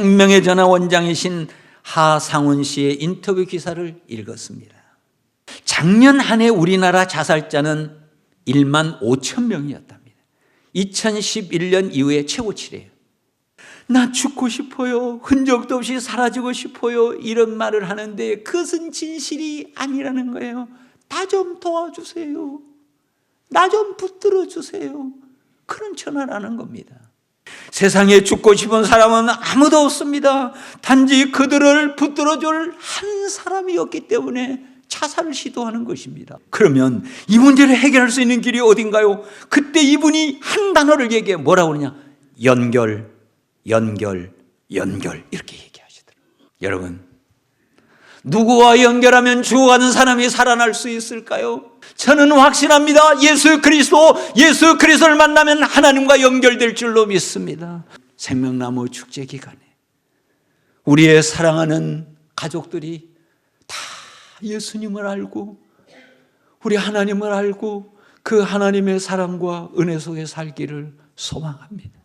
생명의 전화 원장이신 하상훈 씨의 인터뷰 기사를 읽었습니다. 작년 한 해 우리나라 자살자는 1만 5천 명이었답니다. 2011년 이후에 최고치래요. 나 죽고 싶어요. 흔적도 없이 사라지고 싶어요. 이런 말을 하는데 그것은 진실이 아니라는 거예요. 나 좀 도와주세요. 나 좀 붙들어 주세요. 그런 전화라는 겁니다. 세상에 죽고 싶은 사람은 아무도 없습니다. 단지 그들을 붙들어 줄 한 사람이 없기 때문에 자살을 시도하는 것입니다. 그러면 이 문제를 해결할 수 있는 길이 어딘가요? 그때 이분이 한 단어를 얘기해 뭐라고 그러냐? 연결, 연결, 연결 이렇게 얘기하시더라고요. 여러분 누구와 연결하면 죽어가는 사람이 살아날 수 있을까요? 저는 확신합니다. 예수 그리스도, 예수 그리스도를 만나면 하나님과 연결될 줄로 믿습니다. 생명나무 축제 기간에 우리의 사랑하는 가족들이 다 예수님을 알고 우리 하나님을 알고 그 하나님의 사랑과 은혜 속에 살기를 소망합니다.